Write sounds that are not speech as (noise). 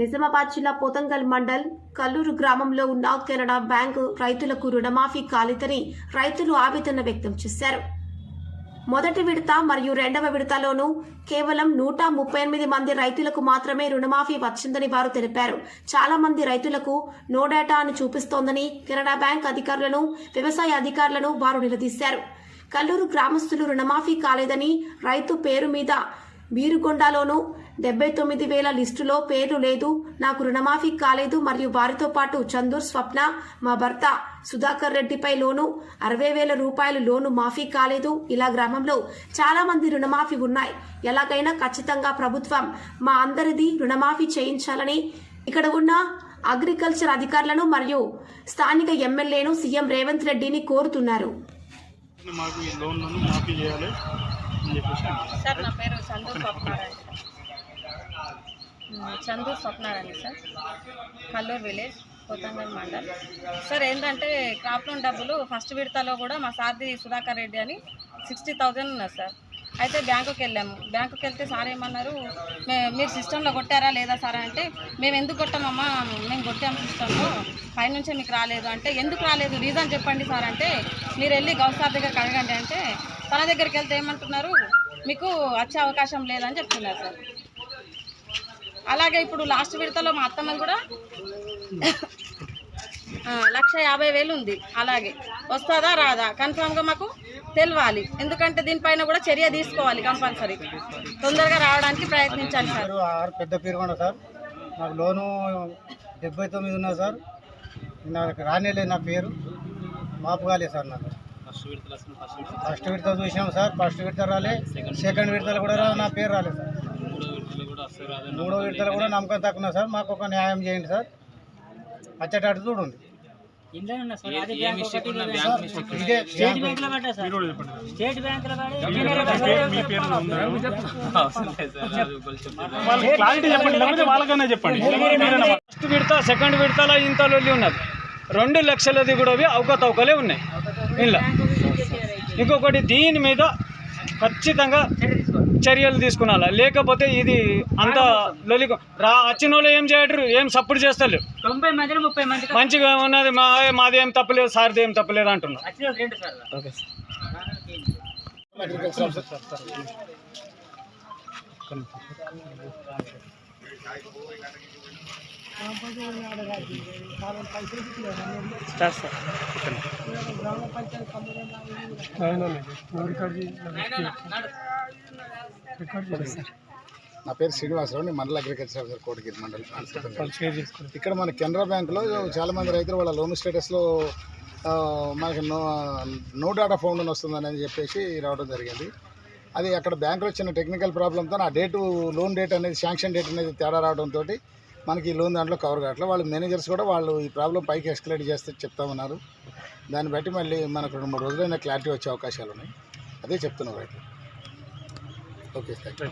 నిజామాబాద్ జిల్లా పోతంగల్ మండల్ కల్లూరు గ్రామంలో ఉన్న కెనడా బ్యాంకు రైతులకు రుణమాఫీ కాలేదని రైతులు ఆవేదన వ్యక్తం చేశారు. మొదటి విడత మరియు రెండవ విడతలోనూ కేవలం నూట ముప్పై ఎనిమిది మంది రైతులకు మాత్రమే రుణమాఫీ వచ్చిందని వారు తెలిపారు. చాలా మంది రైతులకు నో డేటా అని చూపిస్తోందని కెనడా బ్యాంక్ అధికారులను వ్యవసాయ అధికారులను వారు నిలదీశారు. కల్లూరు గ్రామస్తులు రుణమాఫీ కాలేదని రైతు పేరు మీద వీరుగొండలోనూ డెబ్బై తొమ్మిది వేల లిస్టులో పేరు లేదు. నాకు రుణమాఫీ కాలేదు. మరియు వారితో పాటు చందూర్ స్వప్న మా భర్త సుధాకర్ రెడ్డిపై లోను అరవై వేల రూపాయలు లోను మాఫీ కాలేదు. ఇలా గ్రామంలో చాలా మంది రుణమాఫీ ఉన్నాయి. ఎలాగైనా ఖచ్చితంగా ప్రభుత్వం మా అందరిది రుణమాఫీ చేయించాలని ఇక్కడ ఉన్న అగ్రికల్చర్ అధికారులను మరియు స్థానిక ఎమ్మెల్యేను సీఎం రేవంత్ రెడ్డిని కోరుతున్నారు. మాకు ఈ లోన్లను మాఫీ చేయాలి. అని చెప్పేసి అంటున్నారు. సార్ నా పేరు Chandu Swapnarayana. Chandu Swapnarayana sir. Kalluru village Kothangal mandal. Sir ఏంటంటే క్రాప్ లోన్ డబ్బులు ఫస్ట్ విడతలో కూడా మా సార్ది సుధాకర్ రెడ్డి అని సిక్స్టీ థౌజండ్ ఉన్నారు సార్. అయితే బ్యాంకుకి వెళ్ళాము. బ్యాంకుకి వెళ్తే సార్ ఏమన్నారు మీరు సిస్టంలో కొట్టారా లేదా సార్? అంటే మేము ఎందుకు కొట్టామమ్మా? మేము కొట్టాము సిస్టంలో. పైనుంచే మీకు రాలేదు. అంటే ఎందుకు రాలేదు? రీజన్ చెప్పండి సార్. అంటే మీరు వెళ్ళి గౌస్ సార్ దగ్గరికి అడగండి అంటే తన దగ్గరికి వెళ్తే ఏమంటున్నారు? మీకు వచ్చే అవకాశం లేదని చెప్తున్నారు సార్. అలాగే ఇప్పుడు లాస్ట్ విడతలో మా అత్తమ్మ కూడా లక్ష యాభై వేలు ఉంది. అలాగే వస్తుందా రాదా? కన్ఫామ్గా మాకు తెలియాలి ఎందుకంటే దీనిపైన కూడా చర్య తీసుకోవాలి కంపల్సరీ. తొందరగా రావడానికి ప్రయత్నించాలి సార్. పేరు పెద్ద పేరుకొండ సార్. నాకు లోను డెబ్బై తొమ్మిది ఉన్నా సార్. నాకు రానేలేదు నా పేరు. మాపు కాలేదు సార్ నాకు. ఫస్ట్ విడత చూసినాం సార్ ఫస్ట్ విడత రాలే. సెకండ్ విడతలు కూడా నా పేరు రాలేదు సార్. మూడో విడతలు కూడా నమ్మకం తక్కువ సార్ మాకు ఒక న్యాయం చేయండి సార్. వచ్చేటట్టు చూడండి. బ్యాంకు. స్టేట్ (laughs) మీరేనా ఫస్ట్ విడత సెకండ్ విడతలో ఇంత లొల్లి ఉన్నది. రెండు లక్షలది కూడా అవకతవకలే ఉన్నాయి. ఇలా ఇంకొకటి దీని మీద ఖచ్చితంగా చర్యలు తీసుకున్నాలా లేకపోతే ఇది అంత లొలి రా వచ్చిన వాళ్ళు ఏం చేయటరు? ఏం సపోర్ట్ మంది మంచిగా ఉన్నది మా మాది ఏం తప్పలేదు సార్ది ఏం తప్పలేదు ఓకే సార్ సార్ నా పేరు శ్రీనివాసరావు నేను మండల అగ్రికల్చర్ ఆఫీసర్ కోటగిరి మండలం ఇక్కడ మన కెనరా బ్యాంకులో చాలా మంది రైతులు వాళ్ళ లోన్ స్టేటస్లో మనకి నో నో డాటా ఫౌండ్ అని వస్తుందని చెప్పేసి రావడం జరిగింది. అది అక్కడ బ్యాంకులో చిన్న టెక్నికల్ ప్రాబ్లంతో ఆ డేటు లోన్ డేట్ అనేది శాంక్షన్ డేట్ అనేది తేడా రావడంతో మనకి ఈ లోన్ దాంట్లో కవర్ కావట్లేదు వాళ్ళు మేనేజర్స్ కూడా వాళ్ళు ఈ ప్రాబ్లం పైకి ఎస్కలేట్ చేస్తే చెప్తామన్నారు దాన్ని బట్టి మళ్ళీ మనకు రెండు మూడు రోజులైనా క్లారిటీ వచ్చే అవకాశాలు ఉన్నాయి. అదే చెప్తున్నారు రైతు ఓకే థ్యాంక్ యూ